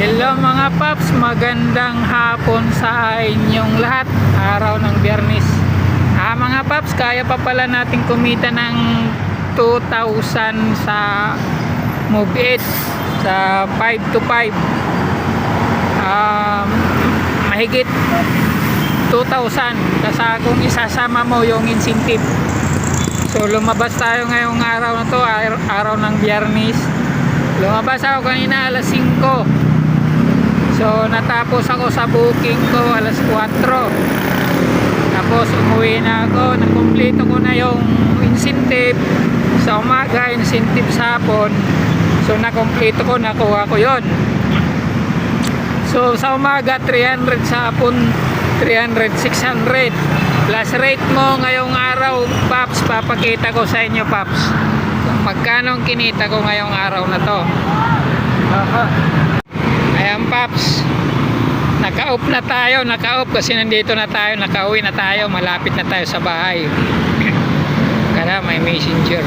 Hello mga paps, magandang hapon sa inyong lahat. Araw ng biyernes. Ah, mga paps, kaya pa pala natin kumita ng 2,000 sa Move It sa 5 to 5. Um, mahigit 2,000 kasi kung isasama mo yung incentive. So lumabas tayo ngayong araw na to, ar- araw ng biyernes. Lumabas ako kanina alas 5. So natapos ako sa booking ko alas 4. Tapos umuwi na ako, nakumpleto ko na yung incentive sa umaga, incentive sa hapon. So nakumpleto ko, nakuha ko yon. So sa umaga 300 sa hapon 300, 600 plus rate mo ngayong araw Paps, papakita ko sa inyo Paps magkano ang kinita ko ngayong araw na to Aha. Ayan Paps. Naka-off na tayo naka-off. Kasi nandito na tayo naka-uwi na tayo. Malapit na tayo sa bahay. Kaya may messenger.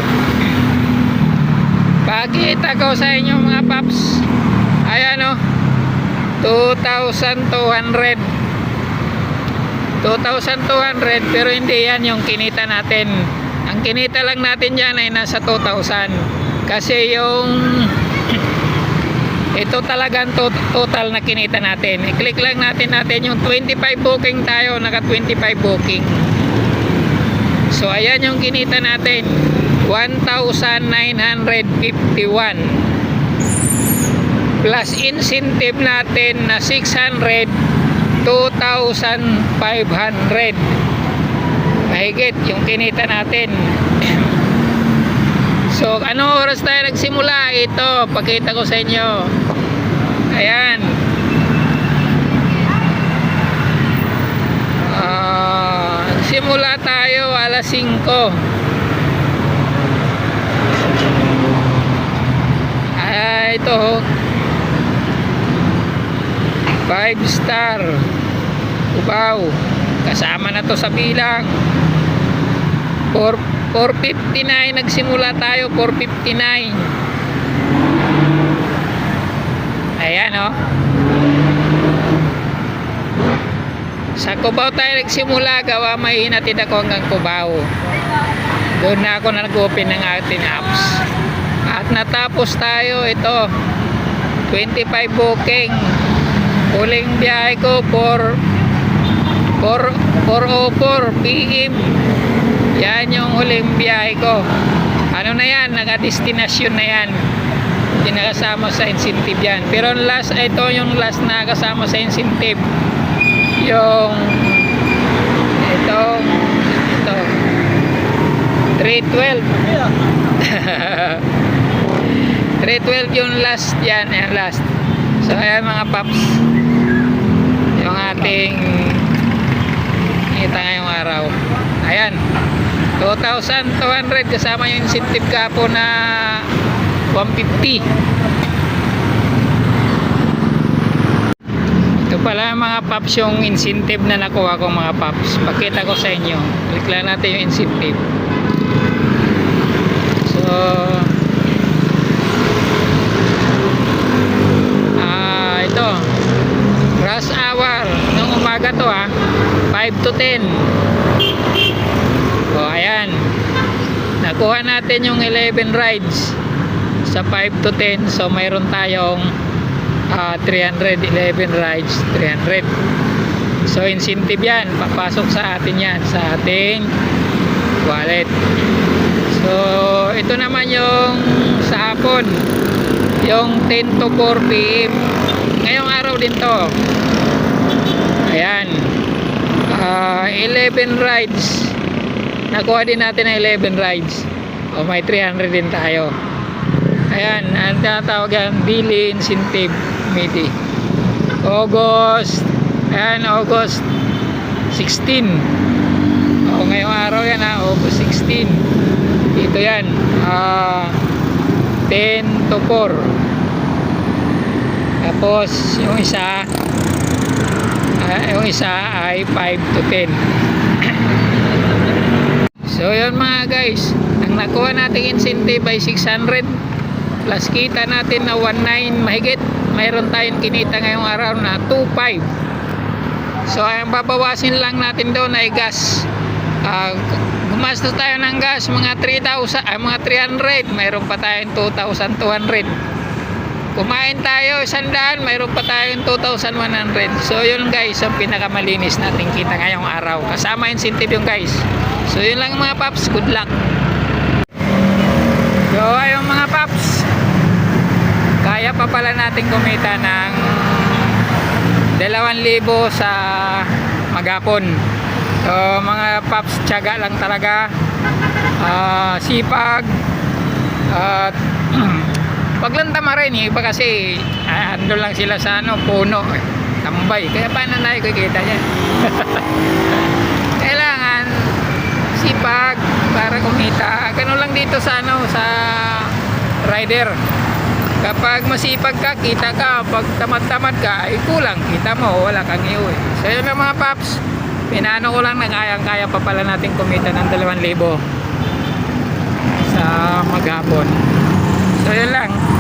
Pakita ko sa inyo mga Paps. Ayan o 2,200 2,200 pero hindi yan yung kinita natin. Ang kinita lang natin dyan ay nasa 2,000 kasi yung ito talagang to- total na kinita natin. I-click lang natin natin yung 25 booking tayo naka 25 booking. So ayan yung kinita natin. 1,951 plus incentive natin na 600 2,500 mahigit yung kinita natin so ano oras tayo nagsimula? Ito pakita ko sa inyo. Ayan. Ah, simula tayo alas 5 ah ito 5 star. Cubao kasama na to sa bilang. 4 459 nagsimula tayo 459 ayan o sa Cubao tayo nagsimula gawa may hinatid ako hanggang Cubao. Doon na ako nag-open ng ating apps. At natapos tayo ito 25 booking. Huling biyahe ko for 4, 4.04 PM yan yung huling biyahe ko. Ano na yan? Nagadestinasyon na yan. Hindi nakasama sa incentive yan. Pero ang last ito yung last na kasama sa incentive. Yung itong ito. 312 312 yung last yan yan last. So ayan mga paps. Yung ating kita ngayong araw ayan. 2,200 kasama yung incentive kapo na 150 ito pala mga paps yung incentive na nakuha ko mga paps. Pakita ko sa inyo. Click lang natin yung incentive. So ah ito. Rush hour. Ng umaga to ha 5 to 10 o ayan nakuha natin yung 11 rides. Sa 5 to 10 so mayroon tayong ah, 311 rides 300 so incentive yan. Papasok sa atin yan sa ating wallet. So ito naman yung sa hapon. Yung 10 to 4 p.m. ngayong araw din to. Ayan. Ah, 11 rides nakuha din natin ang 11 rides. O may 300 din tayo. Ayan ang tinatawag yan daily incentive committee August. Ayan August 16 o ngayong araw yan ha? August 16 dito yan ah 10 to 4 tapos yung isa ah, yung isa ay 5 to 10 so yun mga guys. Ang nakuha nating incentive ay 600 plus kita natin na 19 mahigit. Mayroon tayong kinita ngayong araw na 2.5 so ang babawasin lang natin doon ay gas. Ah, gumastos tayo ng gas mga 3,000 ay mga 300 mayroon pa tayong 2,200 kumain tayo isang daan mayroon pa tayong 2,100 so yun guys ang pinakamalinis natin kita ngayong araw. Kasama incentive yung guys. So yun lang mga paps. Good luck. So ayun mga paps. Kaya pa pala natin kumita ng 2,000 sa magapon so mga paps tiyaga lang talaga. Ah, sipag. At paglanta rin yung iba kasi ah, ando lang sila sa ano puno eh, tambay. Kaya paano na kikita yan? Kailangan sipag para kumita. Ganun lang dito sa ano sa rider. Kapag masipag ka kita ka. Pag tamad-tamad ka ay kulang. Kita mo wala kang iuwi. So yun mga paps. Pinano ko lang na kayang-kaya pa pala natin kumita ng 2,000 sa maghapon. So yun lang